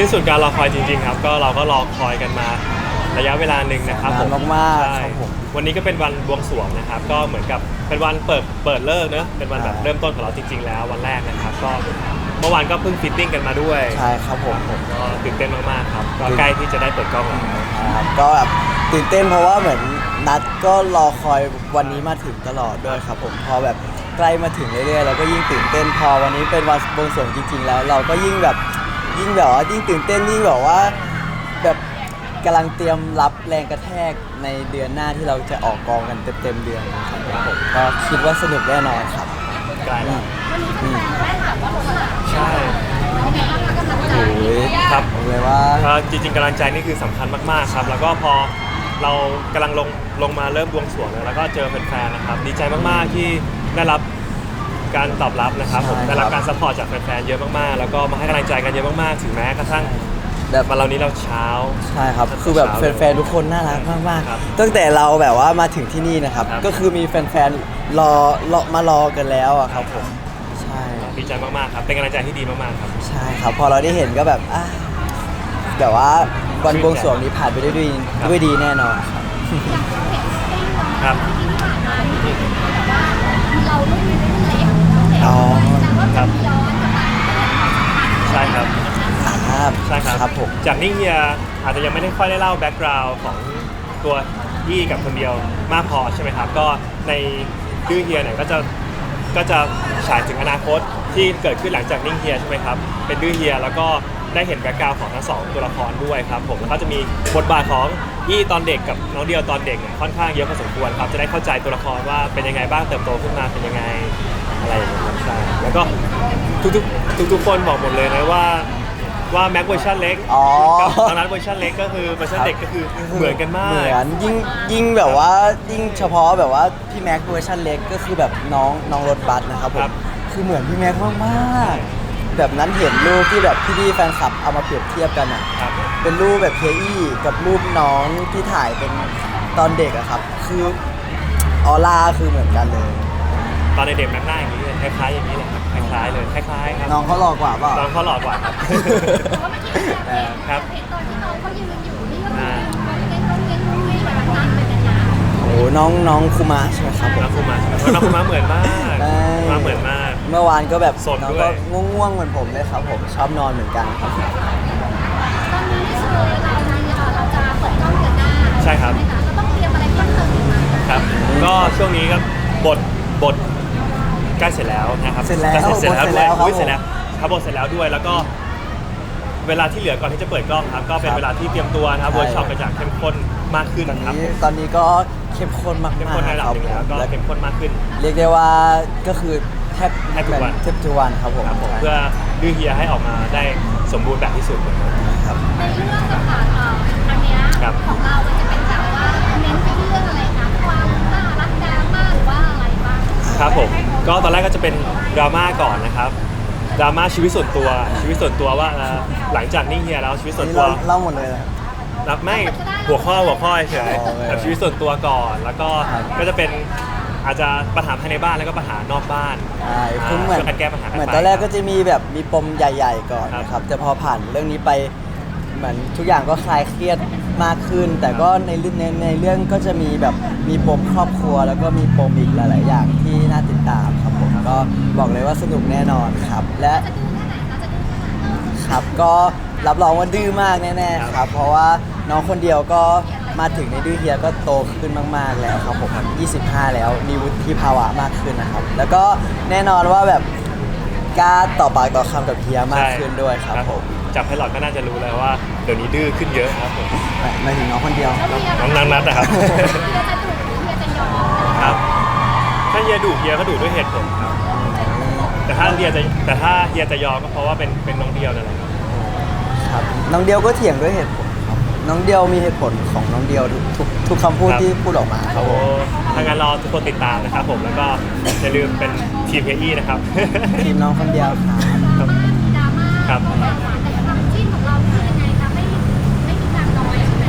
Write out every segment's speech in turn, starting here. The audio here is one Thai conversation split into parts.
สิ้นสุดการรอคอยจริง ๆ ครับ ก็เราก็รอคอยกันมาระยะเวลาหนึ่งนะครับผมนานมากๆใช่ครับผม วันนี้ก็เป็นวันบวงสรวงนะครับ ก็เหมือนกับเป็นวันเปิดเปิดเลิกเนอะเป็นวันแบบใช่เริ่มต้นของเราจริง ๆ แล้ววันแรกนะครับ ก็เมื่อวานก็เพิ่งฟิตติ้งกันมาด้วยใช่ครับผม ก็ตื่นเต้นมากๆครับก็ใกล้ที่จะได้เปิดกล้องแล้ว ครับก็แบบตื่นเต้นเพราะว่าเหมือนนัดก็รอคอยวันนี้มาถึงตลอดด้วยครับผมพอแบบใกล้มาถึงเรื่อยๆเราก็ยิ่งตื่นเต้นพอวันนี้เป็นวันบวงสรวงจริงๆแล้ว เราก็ยิ่งแบบ ยิ่งแบบว่ายิ่งตื่นเต้นยิ่งแบบว่า แบบกำลังเตรียมรับแรงกระแทกในเดือนหน้าที่เราจะออกกองกันเต็มๆเดือนนะครับผมก็คิดว่าสนุกแน่นอนครับใกล้แล้วอืมใช่ โอ้ยครับ บอกเลยว่าก็จริงๆกำลังใจนี่คือสำคัญมากๆครับ แล้วก็พอเรากำลังลงลงมาเริ่มบวงสรวงแล้วแล้วก็เจอแฟนๆนะครับ ดีใจมากๆที่ได้รับ การตอบรับนะครับผมใช่ครับได้รับ การซัพพอร์ตจากแฟนๆเยอะมากๆ แล้วก็มาให้กำลังใจกันเยอะมากๆ ถึงแม้กระทั่งแบบวันเรานี้เราเช้า ใช่ครับ คือแบบแฟนๆ ทุกคนน่ารักมากครับๆ ตั้งแต่เราแบบว่ามาถึงที่นี่นะครับ ครับ ก็คือมีแฟนๆ รอรอมารอกันแล้วอะครับผม ใช่ ดีใจมากๆครับเป็นกำลังใจที่ดีมากๆครับใช่ครับ พอเราได้เห็นก็แบบอะแบบว่าวันบวงสรวงนี้ผ่านไปด้วยดีครับด้วยดีแน่นอนครับ ครับเรารุ่นเล็กอ๋อแต่ว่าครับย้ อนกลับไปใช่ครับครับใช่ครับครับผมจากนิ่งเฮียอาจจะยังไม่ได้ค่อยได้เล่าแบ็กกราวน์ของตัวยี่กับคนเดียวมากพอใช่ไหมครับ ก็ในดื้อเฮียเนี่ยก็จะก็จะฉายถึงอนาคตที่เกิดขึ้นหลังจากนิ่งเฮียใช่ไหมครับ เป็นดื้อเฮียแล้วก็ได้เห็นแบ็กกราวน์ของทั้งสองตัวละครด้วยครับผมแล้วก็จะมีบทบาทของยี่ตอนเด็กกับน้องเดียวตอนเด็กเนี่ยค่อนข้างเยอะพอสมควรครับจะได้เข้าใจตัวละครว่าเป็นยังไงบ้างเติบโตขึ้นมาเป็นยังไง อะไรอย่างเงี้ยครับใช่แล้วก็ทุกๆทุกๆคนบอกหมดเลยนะว่าว่าแม็กเวอร์ชันเล็กอ๋อ กับตอนนั้นเวอร์ชันเล็กก็คือเวอร์ชันเด็กก็คือเหมือนกันมาก เหมือนยิ่งยิ่งแบบว่ายิ่งเฉพาะแบบว่าพี่แม็กซ์เวอร์ชันเล็กก็คือแบบน้องน้องรถบัสนะครับผครัมบ คือเหมือนพี่แม็กซ์มากๆแบบนั้นเห็นรูปที่แบบพี่ๆแฟนคลับเอามาเปรียบเทียบกันอะครับ เป็นรูปแบบเคอี้กับรูปน้องที่ถ่ายเป็นตอนเด็กอะครับ คือออร่าคือเหมือนกันเลยต อนเด็กๆแม็กหน้าอย่างนี้เลยคล้ายๆอย่างนี้เลยครับคล้ายๆเลยคล้ายๆครับน้องเขาหล่อกว่าเปล่า น้องเขาหล่อกว่าครับ แต่ว่าเมื่อกี้เราเห็นครับ เห็นตอนที่น้องเขายืนอยู่นี่ก็คือเล่นเล่นลุยแบบนั้นไปกันนะโอ้น้องน้องคุมะใช่ไหมครับผม น้องคุมาใช่ไหมน้องคุมาเหมือนมากใช่ มาเหมือนมาก เมื่อวานก็แบบสดน้องด้วก็ยง่วงๆเหมือนผมเลยครับผมชอบนอนเหมือนกันครับตอนนี้นี่คือเราเนี่ยเราจะเปิดกล้องเดือนหน้าใช่ครับไหมคะเราต้องเตรียมอะไรเพิ่มเติมอีกไหมครับ ก็ช่วงนี้ก็บทบท ใกล้เสร็จแล้วนะครับเสร็จแล้วใกล้เสร็จแล้วบทเสร็จด้วยแล้วครับอุ๊ยเสร็จแล้วครับบทเสร็จแล้วด้วยแล้วก็เวลาที่เหลือก่อนที่จะเปิดกล้องครับ ก็เป็นครับเวลาที่เตรียมตัวนะครับใช่เวิร์กช็อปกันอย่างเข้มข้นมากขึ้นตอนนะครับนี้ตอนนี้ก็เข้มข้นมากเข้มๆข้นในระดับครับหนึ่งผมแล้วก็และเข้มข้นมากขึ้น เรียกได้ว่าก็คือแทบแทบทุกวัน แทบทุกวันครับผมครับผมเพื่อดื้อเฮียให้ออกมาได้สมบูรณ์แบบที่สุดครับ ในเรื่องอะค่ะเอ่ออันเนี้ยครับ ของเรามันจะเป็นแบบว่าเน้นไปที่เรื่องอะไรคะความน่ารักดราม่าหรือว่าอะไรบ้างครับผม ก็ตอนแรกก็จะเป็นดราม่าก่อนนะครับดราม่าชีวิตส่วนตัวชีวิตส่วนตัวว่าเอ่อหลังจากนิ่งเฮียแล้วชีวิตส่วนนี่ตัว เราเล่าหมดเลยนะรับไม่หัวข้อหัวข้อเฉยอ๋อๆแบบชีวิตส่วนตัวก่อน แล้วก็ครับก็จะเป็นอาจจะปัญหาภายในบ้านแล้วก็ปัญหานอกบ้านใช่คือเหมือนช่วยกันแก้ปัญหาเหมือนไปตอนแรกก็จะมีแบบมีปมใหญ่ ๆ ก่อนครับนะครับ แต่พอผ่านเรื่องนี้ไปเหมือนทุกอย่างก็คลายเครียด มากขึ้น แต่ก็ในเรื่องในในเรื่องก็จะมีแบบมีปมครอบครัว แล้วก็มีปมอีกหลาย ๆ อย่างที่น่าติดตามครับผมก็บอกเลยว่าสนุกแน่นอนครับ และจะดูแค่ไหนคะจะดูแค่ไหนครับก็รับรองว่าดื้อมากแน่ๆครับ เพราะว่าน้องคนเดียวก็มาถึงในดื้อเฮียก็โตขึ้นมากๆแล้วครับผม25 แล้วมีวุฒิภาวะมากขึ้นนะครับ แล้วก็แน่นอนว่าแบบกล้าต่อปากต่อคำกับเฮียมากขึ้นด้วยครับผมจากไพลอตก็น่าจะรู้แล้วว่าเดี๋ยวนี้ดื้อขึ้นเยอะครับผมหมายถึงน้องคนเดียวแล้วเฮียน้องนางนัดนะครับเฮียจะดุหรือเฮียจะยอมครับ ถ้าเฮียดุเฮียก็ดุด้วยเหตุผลครับ แต่ถ้าเฮียจะแต่ถ้าเฮียจะยอมก็เพราะว่าเป็นเป็นน้องเดียวนั่นแหละครับครับน้องเดียวก็เถียงด้วยเหตุผลครับน้องเดียวมีเหตุผลของน้องเดียวทุกทุกทุกคำพูดที่พูดออกมาครับโอ้ผมถ้างั้นรอทุกคนติดตามนะครับผมแล้วก็อย่าลืมเป็นทีมเฮียอี้นะครับ ทีมน้องคนเดียวครับดราม่าครับแต่ความจิ้น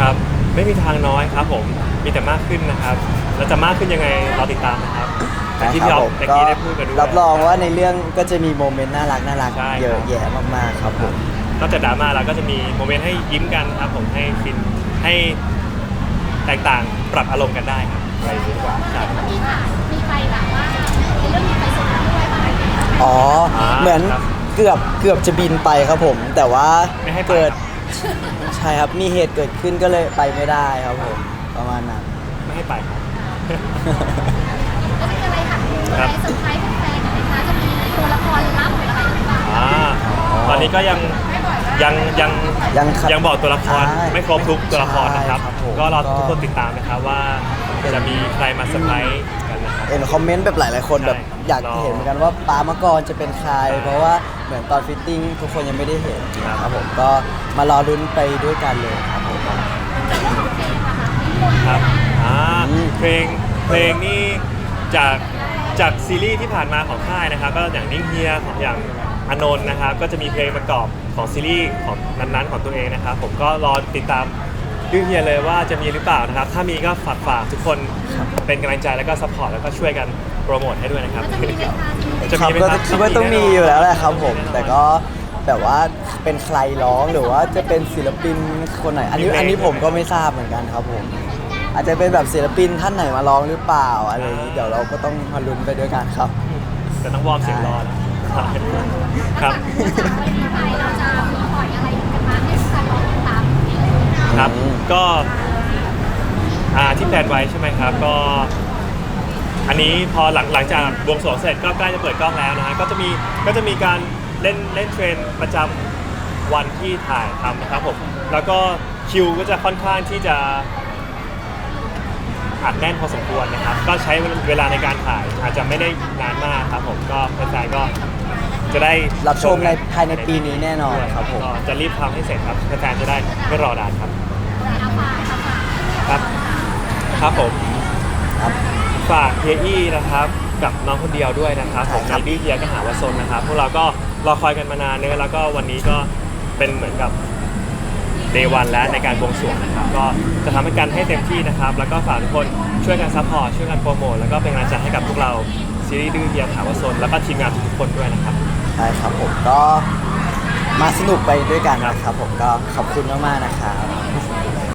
ครับไม่มีทางน้อยครับผมมีแต่มากขึ้นนะครับแล้วจะมากขึ้นยังไงรอติดตามนะครับแต่ที่พี่อ๊อฟตะกี้ได้พูดกันด้วย รับรองว่าในเรื่องก็จะมีโมเมนต์น่ารักน่ารักใช่เยอะแยะมากๆครับผมแนอกจากดราม่าแล้วก็จะมีโมเมนต์ให้ยิ้มกันครับผมให้ฟินให้แตกต่างปรับอารมณ์กันได้ครับอะไรอย่างนี้ดีกว่าใช่มีค่ะมีไปแบบว่าในเรื่องมีไปสนามด้วยป่ะอ๋อ อ่าเหมือนครับเกือบเกือบจะบินไปครับผม แต่ว่าไม่ให้ไปเกิดครับ ใช่ครับมีเหตุเกิดขึ้นก็เลยไปไม่ได้ครับผมประมาณนั้น ไม่ให้ไปครับ ก็มีอะไรค่ะอะไรเซอร์ไพรส์แฟนๆกันไหมคะจะมีตัวละครลับหรืออะไรหรือเปล่าอ่าตอนนี้ก็ยังยังยังยังครับยังบอกตัวละครใช่ไม่ครบทุกตัวละครนะครับ ใช่ครับผม ก็รอก็ทุกคนติดตามนะครับว่าจะมีใครมาเซอร์ไพรส์กันนะครับ เห็นคอมเมนต์แบบหลาย ๆ คนแบบใช่ครับอยากเห็นเหมือนกันว่าปามาก่อนจะเป็นใครใช่เพราะว่า เหมือนตอนฟิตติ้งทุกคนยังไม่ได้เห็นครับครับผมก็มารอลุ้นไปด้วยกันเลยครับผมครับอ่าอืมเพลงเพลงนี่จากจากซีรีส์ที่ผ่านมาของค่ายนะครับ ก็อย่างนิ่งเฮียของอย่างอานนท์นะครับ ก็จะมีเพลงประกอบของซีรีส์ของนั้นๆของตัวเองนะครับ ผมก็รอติดตามดื้อเฮียเลยว่าจะมีหรือเปล่านะครับ ถ้ามีก็ฝากฝากทุกคนเป็นกำลังใจแล้วก็ซัพพอร์ตแล้วก็ช่วยกันโป รโมทให้ด้วยนะครับแล้วจะมีไหมคะจะมีไหมจะครับมีไหมก็ครับคิดว่าต้องมีอยู่แล้วแหละครับผม แต่ก็แบบว่าเป็นใครร้องหรือว่าจะเป็นศิลปินคนไหน อันนี้อันนี้ผมก็ไม่ทราบเหมือนกันครับผม อาจจะเป็นแบบศิลปินท่านไหนมาร้องหรือเปล่าอะไรอย่างนี้เดี๋ยวเราก็ต้องมาลุ้นไปด้วยกันครับจะต้องวอร์มเสียงรอนะครับวันนี้ไปเราจะมีปล่อยอะไรกันมาให้แฟนๆรอติดตามอีกเลยครับอืมก็อ่าที่แพลนไว้ใช่ไหมครับ ก็ อันนี้พอหลังหลังจากบวงสรวงเสร็จก็ใกล้จะเปิดกล้องแล้วนะฮะก็จะมีก็จะมีการเล่นเล่นเทรนประจำวันที่ถ่ายทำนะครับผมแล้วก็คิวก็จะค่อนข้างที่จะอัดแน่นพอสมควรนะครับ ก็ใช้เวลาในการถ่ายอาจจะไม่ได้นานมากครับผมก็แฟนๆก็จะได้รับชมในภายในปีนี้แน่นอนครับผม ก็จะรีบทำให้เสร็จครับแฟนๆจะได้ไม่รอนานครับเอาฝากเอาฝากครับ ครับผมครับ ฝากเฮียอี้นะครับกับน้องคนเดียวด้วยนะครับผมใช่ครับในดื้อเฮียก็หาวาซนนะครับพวกเราก็รอคอยกันมานานเนื้อะแล้วก็วันนี้ก็เป็นเหมือนกับเดวันแล้วในการบวงสรวงนะครับก็จะทำให้กันให้เต็มที่นะครับ แล้วก็ฝากทุกคนช่วยกันซัพพอร์ตช่วยกันโปรโมทแล้วก็เป็นกำลังใจให้กับพวกเราซีรีส์ดื้อเฮียหาวาซนแล้วก็ทีมงานทุกๆคนด้วยนะครับ ใช่ครับผมก็มาสนุกไปด้วยกันนะครับผมก็ขอบคุณมากๆนะครับ